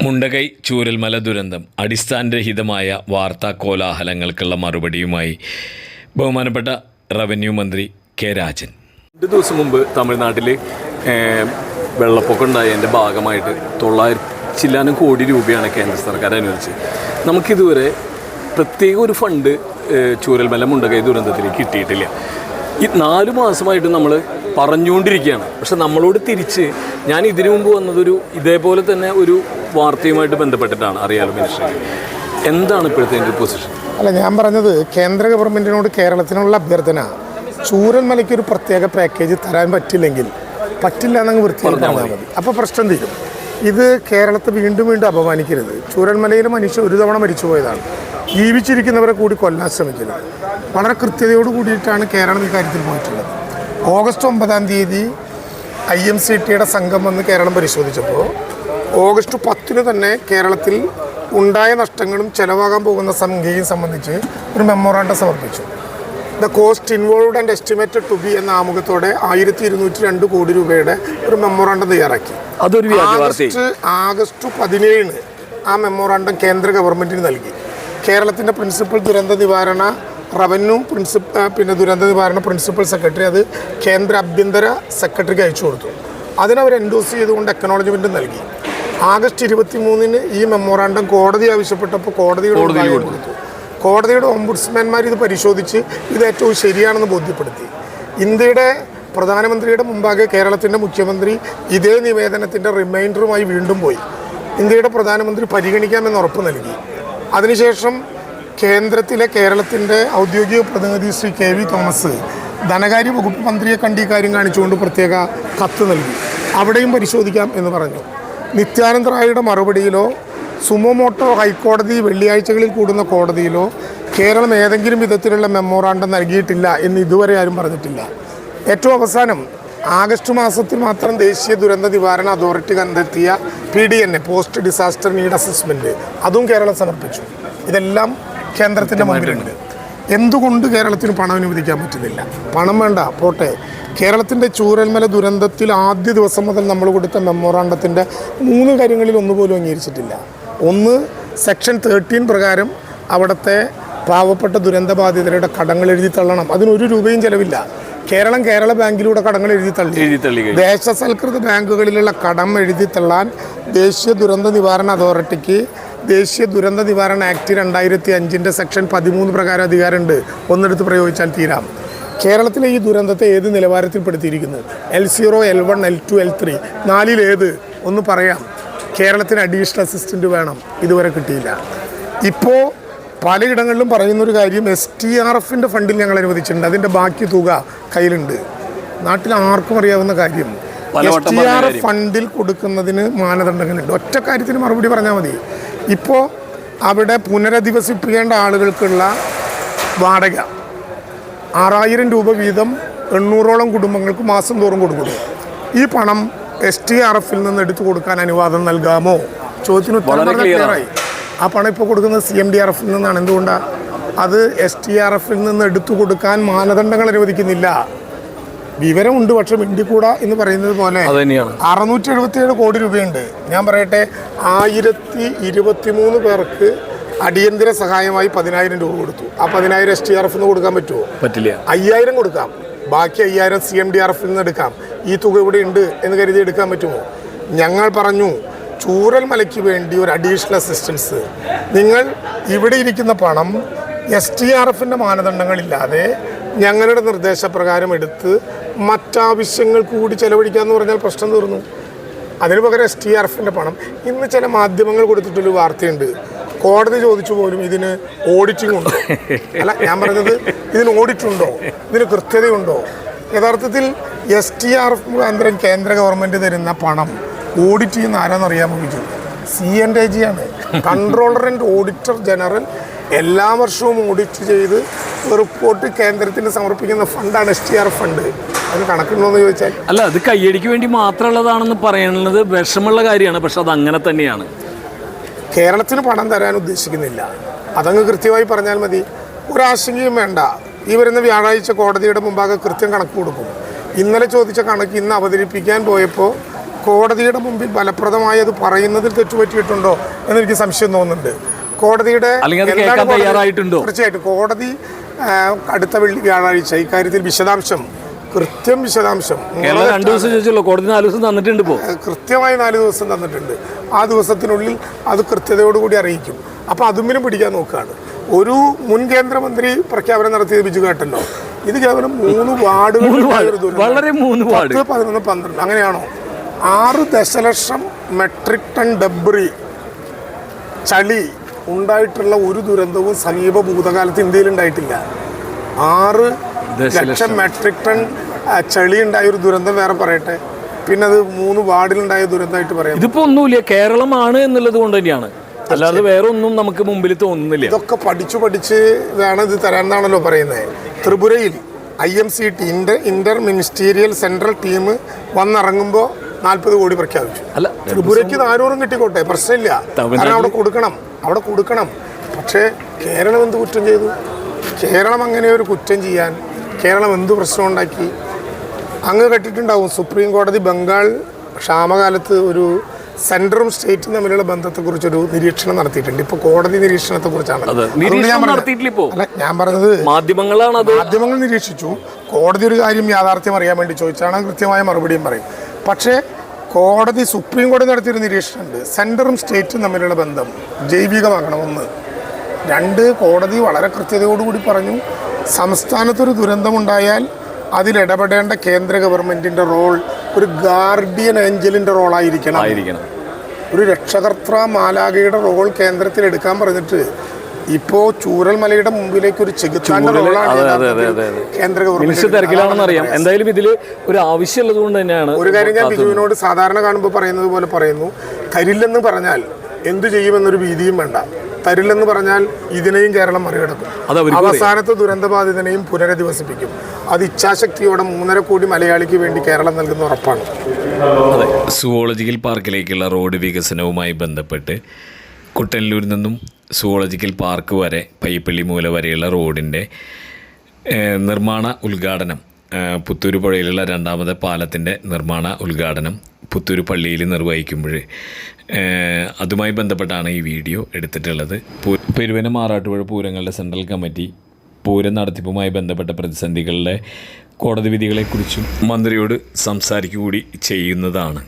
മുണ്ടകൈ ചൂരൽമല ദുരന്തം അടിസ്ഥാനരഹിതമായ വാർത്താ കോലാഹലങ്ങൾക്കുള്ള മറുപടിയുമായി ബഹുമാനപ്പെട്ട റവന്യൂ മന്ത്രി കെ രാജൻ. രണ്ട് ദിവസം മുമ്പ് തമിഴ്നാട്ടിൽ വെള്ളപ്പൊക്കം ഉണ്ടായതിന്റെ ഭാഗമായിട്ട് തൊള്ളായിരത്തി ചില്ലാനും കോടി രൂപയാണ് കേന്ദ്ര സർക്കാർ അനുവദിച്ചത്. നമുക്കിതുവരെ പ്രത്യേക ഒരു ഫണ്ട് ചൂരൽമല മുണ്ടകൈ ദുരന്തത്തിൽ കിട്ടിയിട്ടില്ല. ഈ നാല് മാസമായിട്ട് നമ്മൾ പറഞ്ഞുകൊണ്ടിരിക്കുകയാണ്. പക്ഷെ നമ്മളോട് തിരിച്ച് ഞാൻ ഇതിനു മുമ്പ് വന്നതൊരു ഇതേപോലെ തന്നെ ഒരു വാർത്തയുമായിട്ട് ബന്ധപ്പെട്ടിട്ടാണ് അറിയാലോ മിനിസ്റ്റർ എന്താണ് ഇപ്പോഴത്തെ എന്റെ പൊസിഷൻ അല്ല ഞാൻ പറഞ്ഞത് കേന്ദ്ര ഗവൺമെന്റിനോട് കേരളത്തിനുള്ള അഭ്യർത്ഥന ചൂരന്മലയ്ക്ക് ഒരു പ്രത്യേക പാക്കേജ് തരാൻ പറ്റില്ലെങ്കിൽ പറ്റില്ല എന്നങ്ങ് വൃത്തിയാക്കാൻ മതി. അപ്പോൾ പ്രശ്നം തീരും. ഇത് കേരളത്തെ വീണ്ടും വീണ്ടും അപമാനിക്കരുത്. ചൂരന്മലയിൽ മനുഷ്യർ ഒരു തവണ മരിച്ചു പോയതാണ് ജീവിച്ചിരിക്കുന്നവരെ കൂടി കൊല്ലാൻ ശ്രമിക്കുന്നത് വളരെ കൃത്യതയോട് കൂടിയിട്ടാണ് കേരളം ഇക്കാര്യത്തിൽ പോയിട്ടുള്ളത്. ഓഗസ്റ്റ് ഒമ്പതാം തീയതി ഐ എം സി ടിയുടെ സംഘം വന്ന് കേരളം പരിശോധിച്ചപ്പോൾ ഓഗസ്റ്റ് പത്തിന് തന്നെ കേരളത്തിൽ ഉണ്ടായ നഷ്ടങ്ങളും ചെലവാകാൻ പോകുന്ന സംഖ്യയും സംബന്ധിച്ച് ഒരു മെമ്മോറാണ്ടം സമർപ്പിച്ചു. The cost involved and estimated to be എന്ന ആമുഖത്തോടെ ആയിരത്തി ഇരുന്നൂറ്റി രണ്ട് കോടി രൂപയുടെ ഒരു മെമ്മോറാണ്ടം തയ്യാറാക്കി. അതൊരു ആഗസ്റ്റ് ആഗസ്റ്റ് പതിനേഴിന് ആ മെമ്മോറാണ്ടം കേന്ദ്ര ഗവൺമെന്റിന് നൽകി. കേരളത്തിന്റെ പ്രിൻസിപ്പൽ ദുരന്ത നിവാരണ റവന്യൂ പ്രിൻസിപ്പ പിന്നെ ദുരന്ത നിവാരണ പ്രിൻസിപ്പൽ സെക്രട്ടറി അത് കേന്ദ്ര ആഭ്യന്തര സെക്രട്ടറിക്ക് അയച്ചു കൊടുത്തു. അതിനവർ എൻഡോസ് ചെയ്തുകൊണ്ട് അക്നോളജ്മെന്റ് നൽകി. ആഗസ്റ്റ് ഇരുപത്തി മൂന്നിന് ഈ മെമ്മോറാണ്ടം കോടതി ആവശ്യപ്പെട്ടപ്പോൾ കോടതിയുടെ മുമ്പാകെ കൊടുത്തു. കോടതിയുടെ ഓംബുഡ്സ്മാൻമാർ ഇത് പരിശോധിച്ച് ഇത് ഏറ്റവും ശരിയാണെന്ന് ബോധ്യപ്പെടുത്തി. ഇന്ത്യയുടെ പ്രധാനമന്ത്രിയുടെ മുമ്പാകെ കേരളത്തിന്റെ മുഖ്യമന്ത്രി ഇതേ നിവേദനത്തിന്റെ റിമൈൻഡറുമായി വീണ്ടും പോയി. ഇന്ത്യയുടെ പ്രധാനമന്ത്രി പരിഗണിക്കാമെന്ന് ഉറപ്പ് നൽകി. അതിനുശേഷം കേന്ദ്രത്തിലെ കേരളത്തിന്റെ ഔദ്യോഗിക പ്രതിനിധി ശ്രീ കെ വി തോമസ് ധനകാര്യ വകുപ്പ് മന്ത്രിയെ കണ്ട് ഈ കാര്യം കാണിച്ചുകൊണ്ട് പ്രത്യേക കത്ത് നൽകി. അവിടെയും പരിശോധിക്കാം എന്ന് പറഞ്ഞു. നിത്യാനന്ദ റായിയുടെ മറുപടിയിലോ സുമോമോട്ടോ ഹൈക്കോടതി വെള്ളിയാഴ്ചകളിൽ കൂടുന്ന കോടതിയിലോ കേരളം ഏതെങ്കിലും വിധത്തിലുള്ള മെമ്മോറാണ്ടം നൽകിയിട്ടില്ല എന്ന് ഇതുവരെ ആരും പറഞ്ഞിട്ടില്ല. ഏറ്റവും അവസാനം ആഗസ്റ്റ് മാസത്തിൽ മാത്രം ദേശീയ ദുരന്ത നിവാരണ അതോറിറ്റി കണ്ടെത്തിയ P D N A post disaster need assessment അതും കേരളം സമർപ്പിച്ചു. ഇതെല്ലാം കേന്ദ്രത്തിന്റെ മുന്നിലുണ്ട് എന്തുകൊണ്ട് കേരളത്തിന് പണം അനുവദിക്കാൻ പറ്റുന്നില്ല? പണം വേണ്ട പോട്ടെ. കേരളത്തിന്റെ ചൂരൽമല ദുരന്തത്തിൽ ആദ്യ ദിവസം മുതൽ നമ്മൾ കൊടുത്ത മെമ്മോറാണ്ടത്തിന്റെ മൂന്ന് കാര്യങ്ങളിൽ ഒന്നുപോലും അംഗീകരിച്ചിട്ടില്ല. ഒന്ന് സെക്ഷൻ തേർട്ടീൻ പ്രകാരം അവിടുത്തെ പാവപ്പെട്ട ദുരന്തബാധിതരുടെ കടങ്ങൾ എഴുതി തള്ളണം. അതിനൊരു രൂപയും ചിലവില്ല. കേരളം കേരള ബാങ്കിലൂടെ കടങ്ങൾ എഴുതി തള്ളി. എഴുതി തള്ളി ദേശസൽകൃത ബാങ്കുകളിലുള്ള കടം എഴുതി തള്ളാൻ ദേശീയ ദുരന്ത നിവാരണ അതോറിറ്റിക്ക് ദേശീയ ദുരന്ത നിവാരണ ആക്ട് രണ്ടായിരത്തി അഞ്ചിന്റെ സെക്ഷൻ പതിമൂന്ന് പ്രകാരം അധികാരമുണ്ട്. ഒന്നെടുത്ത് പ്രയോഗിച്ചാൽ തീരാം. കേരളത്തിലെ ഈ ദുരന്തത്തെ ഏത് നിലവാരത്തിൽപ്പെടുത്തിയിരിക്കുന്നു? L zero L one L two L three നാലിലേത്? ഒന്ന് പറയാം. കേരളത്തിന് അഡീഷണൽ അസിസ്റ്റന്റ് വേണം. ഇതുവരെ കിട്ടിയില്ല. ഇപ്പോൾ പലയിടങ്ങളിലും പറയുന്നൊരു കാര്യം എസ് ടി ആർ എഫിന്റെ ഫണ്ടിൽ ഞങ്ങൾ അനുവദിച്ചിട്ടുണ്ട്. അതിന്റെ ബാക്കി തുക കയ്യിലുണ്ട്. നാട്ടിൽ ആർക്കും അറിയാവുന്ന കാര്യം എസ് ടി ആർ എഫ് ഫണ്ടിൽ കൊടുക്കുന്നതിന് മാനദണ്ഡങ്ങളുണ്ട്. ഒറ്റ കാര്യത്തിന് മറുപടി പറഞ്ഞാൽ മതി. ഇപ്പോൾ അവിടെ പുനരധിവസിപ്പിക്കേണ്ട ആളുകൾക്കുള്ള വാടക. ആറായിരം രൂപ വീതം എണ്ണൂറോളം കുടുംബങ്ങൾക്ക് മാസം തോറും കൊടുക്കുന്നു. ഈ പണം എസ് ടി ആർ എഫിൽ നിന്ന് എടുത്തു കൊടുക്കാൻ അനുവാദം നൽകാമോ? ചോദ്യത്തിന് ഉത്തരം ക്ലിയറായി ആ പണം ഇപ്പോൾ കൊടുക്കുന്നത് സി എം ഡി ആർ എഫിൽ നിന്നാണ്. എന്തുകൊണ്ടാണ് അത് എസ് ടി ആർ എഫിൽ നിന്ന് എടുത്തു കൊടുക്കാൻ മാനദണ്ഡങ്ങൾ അനുവദിക്കുന്നില്ല. വിവരമുണ്ട് പക്ഷെ മിണ്ടിക്കൂട എന്ന് പറയുന്നത് പോലെ അറുന്നൂറ്റി എഴുപത്തിയേഴ് കോടി രൂപയുണ്ട്. ഞാൻ പറയട്ടെ ആയിരത്തി ഇരുപത്തി മൂന്ന് പേർക്ക് അടിയന്തര സഹായമായി പതിനായിരം രൂപ കൊടുത്തു. ആ പതിനായിരം എസ് ടി ആർ എഫ് കൊടുക്കാൻ പറ്റുമോ പറ്റില്ല. അയ്യായിരം കൊടുക്കാം. ബാക്കി അയ്യായിരം സി എം ഡി ആർ എഫിൽ നിന്ന് എടുക്കാം. ഈ തുക ഇവിടെ ഉണ്ട് എന്ന് കരുതി എടുക്കാൻ പറ്റുമോ? ഞങ്ങൾ പറഞ്ഞു ചൂരൽ മലയ്ക്ക് വേണ്ടി ഒരു അഡീഷണൽ അസിസ്റ്റൻസ് നിങ്ങൾ ഇവിടെ ഇരിക്കുന്ന പണം എസ് ടി ആർ എഫിന്റെ മാനദണ്ഡങ്ങളില്ലാതെ ഞങ്ങളുടെ നിർദ്ദേശപ്രകാരം എടുത്ത് മറ്റാവശ്യങ്ങൾ കൂടി ചെലവഴിക്കാമെന്ന് പറഞ്ഞാൽ പ്രശ്നം തീർന്നു. അതിന് പകരം എസ് ടി ആർ എഫിന്റെ പണം. ഇന്ന് ചില മാധ്യമങ്ങൾ കൊടുത്തിട്ടൊരു വാർത്തയുണ്ട്. കോടതി ചോദിച്ചു പോലും ഇതിന് ഓഡിറ്റിംഗ് ഉണ്ടോ. അല്ല ഞാൻ പറഞ്ഞത് ഇതിന് ഓഡിറ്റ് ഉണ്ടോ? ഇതിന് കൃത്യതയുണ്ടോ? യഥാർത്ഥത്തിൽ എസ് ടി ആർ എഫ് മുഖാന്തരം കേന്ദ്ര ഗവൺമെന്റ് തരുന്ന പണം ഓഡിറ്റ് ചെയ്യുന്ന ആരാന്നറിയാമോ വിജു സി എൻ ഡേ ജി ആണ്. കൺട്രോളർ ആൻഡ് ഓഡിറ്റർ ജനറൽ എല്ലാ വർഷവും ഓഡിറ്റ് ചെയ്ത് റിപ്പോർട്ട് കേന്ദ്രത്തിന് സമർപ്പിക്കുന്ന ഫണ്ടാണ് S T R F fund അത് കണക്കുണ്ടോ എന്ന് ചോദിച്ചാൽ? അല്ല അത് കയ്യടിക്ക് വേണ്ടി മാത്രമുള്ളതാണെന്ന് പറയുന്നത് വിഷമുള്ള കാര്യമാണ് പക്ഷെ അത് അങ്ങനെ തന്നെയാണ്. കേരളത്തിന് പണം തരാൻ ഉദ്ദേശിക്കുന്നില്ല. അതങ്ങ് കൃത്യമായി പറഞ്ഞാൽ മതി. ഒരാശങ്കയും വേണ്ട. ഈ വരുന്ന വ്യാഴാഴ്ച കോടതിയുടെ മുമ്പാകെ കൃത്യം കണക്ക് കൊടുക്കും. ഇന്നലെ ചോദിച്ച കണക്ക് ഇന്ന് അവതരിപ്പിക്കാൻ പോയപ്പോൾ കോടതിയുടെ മുമ്പിൽ ഫലപ്രദമായി അത് പറയുന്നതിൽ തെറ്റുപറ്റിയിട്ടുണ്ടോ എന്നെനിക്ക് സംശയം തോന്നുന്നുണ്ട്. കോടതിയുടെ? തീർച്ചയായിട്ടും. കോടതി അടുത്ത വെള്ളി വ്യാഴാഴ്ച ഇക്കാര്യത്തിൽ വിശദാംശം കൃത്യം വിശദാംശം. രണ്ടു ദിവസം ചോദിച്ചല്ലോ കോടതി നാല് ദിവസം തന്നിട്ടുണ്ട് ഇപ്പോൾ കൃത്യമായി നാല് ദിവസം തന്നിട്ടുണ്ട്. ആ ദിവസത്തിനുള്ളിൽ അത് കൃത്യതയോടുകൂടി അറിയിക്കും. അപ്പോൾ അതുമ്മിനും പിടിക്കാൻ നോക്കുകയാണ് ഒരു മുൻ കേന്ദ്രമന്ത്രി പ്രഖ്യാപനം നടത്തിയത് ബിജു കേട്ടല്ലോ ഇത് കേവലം മൂന്ന് വാർഡുകൾ വളരെ മൂന്ന് വാർഡ്. പതിനൊന്ന് പന്ത്രണ്ട്. അങ്ങനെയാണോ? ആറ് ദശലക്ഷം മെട്രിക് ടൺ ഡബ്രി ചളി ഉണ്ടായിട്ടുള്ള ഒരു ദുരന്തവും സമീപ ഭൂതകാലത്ത് ഇന്ത്യയിൽ ഉണ്ടായിട്ടില്ല. ആറ് ദശലക്ഷം. ലക്ഷം മെട്രിക് ടൺ ചളി ഉണ്ടായ ഒരു ദുരന്തം വേറെ പറയട്ടെ. പിന്നെ അത് മൂന്ന് വാർഡിലുണ്ടായ ദുരന്തമായിട്ട് പറയാം. ഇതിപ്പോ ഒന്നുമില്ല. കേരളമാണ് എന്നുള്ളത് കൊണ്ട് തന്നെയാണ്. അല്ലാതെ വേറെ ഒന്നും നമുക്ക് മുമ്പിൽ തോന്നുന്നില്ല. ഇതൊക്കെ പഠിച്ചു പഠിച്ച് ഇതാണ് ഇത് തരാമെന്നാണല്ലോ പറയുന്നത് ത്രിപുരയിൽ I M C T inter inter ministerial central team വന്നിറങ്ങുമ്പോൾ നാൽപ്പത് കോടി പ്രഖ്യാപിച്ചു. അല്ല ത്രിപുരയ്ക്ക് നാനൂറും കിട്ടിക്കോട്ടെ? പ്രശ്നമില്ല. കാരണം അവിടെ കൊടുക്കണം. അവിടെ കൊടുക്കണം. പക്ഷേ കേരളം എന്ത് കുറ്റം ചെയ്തു? കേരളം അങ്ങനെ ഒരു കുറ്റം ചെയ്യാൻ കേരളം എന്ത് പ്രശ്നം ഉണ്ടാക്കി? അങ്ങ് കെട്ടിട്ടുണ്ടാവും. സുപ്രീം കോടതി ബംഗാൾ ക്ഷാമകാലത്ത് ഒരു സെൻട്രലും സ്റ്റേറ്റും തമ്മിലുള്ള ബന്ധത്തെക്കുറിച്ചൊരു നിരീക്ഷണം നടത്തിയിട്ടുണ്ട്. ഇപ്പോൾ കോടതി നിരീക്ഷണത്തെക്കുറിച്ചാണ് കുറിച്ചാണ് ഞാൻ നിരീക്ഷണം പറഞ്ഞത്- നടത്തിയിട്ടില്ല ഇപ്പോ. അല്ല ഞാൻ പറഞ്ഞത് മാധ്യമങ്ങളാണ് മാധ്യമങ്ങൾ നിരീക്ഷിച്ചു. കോടതി ഒരു കാര്യം യാഥാർത്ഥ്യം അറിയാൻ വേണ്ടി ചോദിച്ചാണ്. കൃത്യമായ മറുപടിയും പറയും. പക്ഷേ കോടതി സുപ്രീം കോടതി നടത്തിയൊരു നിരീക്ഷണമുണ്ട്. സെന്ററും സ്റ്റേറ്റും തമ്മിലുള്ള ബന്ധം ജൈവികമാകണം ഒന്ന് രണ്ട് കോടതി വളരെ കൃത്യതയോടുകൂടി പറഞ്ഞു സംസ്ഥാനത്തൊരു ദുരന്തമുണ്ടായാൽ അതിലിടപെടേണ്ട കേന്ദ്ര ഗവൺമെന്റിന്റെ റോൾ ഒരു ഗാർഡിയൻ ഏഞ്ചലിന്റെ റോളായിരിക്കണം. ആയിരിക്കണം. ഒരു രക്ഷകർത്ര മാലാഖയുടെ റോൾ കേന്ദ്രത്തിൽ എടുക്കാൻ പറഞ്ഞിട്ട് ഇപ്പോ ചൂരൽമലയുടെ മുമ്പിലേക്ക് ഒരു. കേന്ദ്ര തിരക്കിലാണെന്ന് അറിയാം എന്തായാലും ഇതിൽ ഒരു ആവശ്യമുള്ളത് കൊണ്ട് തന്നെയാണ് ഒരു കാര്യം ഞാൻ ബിജുവിനോട് സാധാരണ കാണുമ്പോൾ പറയുന്നത് പോലെ പറയുന്നു തരില്ലെന്ന് പറഞ്ഞാൽ എന്തു ചെയ്യുമെന്നൊരു ഭീതിയും വേണ്ട. തരില്ലെന്ന് പറഞ്ഞാൽ ഇതിനെയും കേരളം മറികടക്കും. അത് അവസാനത്തെ ദുരന്തബാധിതനെയും പുനരധിവസിപ്പിക്കും. അത് ഇച്ഛാശക്തിയോടെ മൂന്നര കോടി മലയാളിക്ക് വേണ്ടി കേരളം നൽകുന്ന ഉറപ്പാണ്. സുവോളജിക്കൽ പാർക്കിലേക്കുള്ള റോഡ് വികസനവുമായി ബന്ധപ്പെട്ട് കുട്ടനല്ലൂരിൽ നിന്നും സുവോളജിക്കൽ പാർക്ക് വരെ പയ്യപ്പള്ളി മൂല വരെയുള്ള റോഡിന്റെ നിർമ്മാണ ഉദ്ഘാടനം പുത്തൂരുപുഴയിലുള്ള പുത്തൂര് പുഴയിലുള്ള രണ്ടാമത്തെ പാലത്തിന്റെ നിർമ്മാണ ഉദ്ഘാടനം പുത്തൂര് പള്ളിയിൽ നിർവഹിക്കുമ്പോൾ അതുമായി ബന്ധപ്പെട്ടാണ് ഈ വീഡിയോ എടുത്തിട്ടുള്ളത്. പെരുവന മാറാട്ടുപുഴ പൂരങ്ങളുടെ സെൻട്രൽ കമ്മിറ്റി പൂരം നടത്തിപ്പുമായി ബന്ധപ്പെട്ട പ്രതിസന്ധികളിലെ കോടതി വിധികളെക്കുറിച്ചും മന്ത്രിയോട് സംസാരിക്കുക കൂടി ചെയ്യുന്നതാണ്.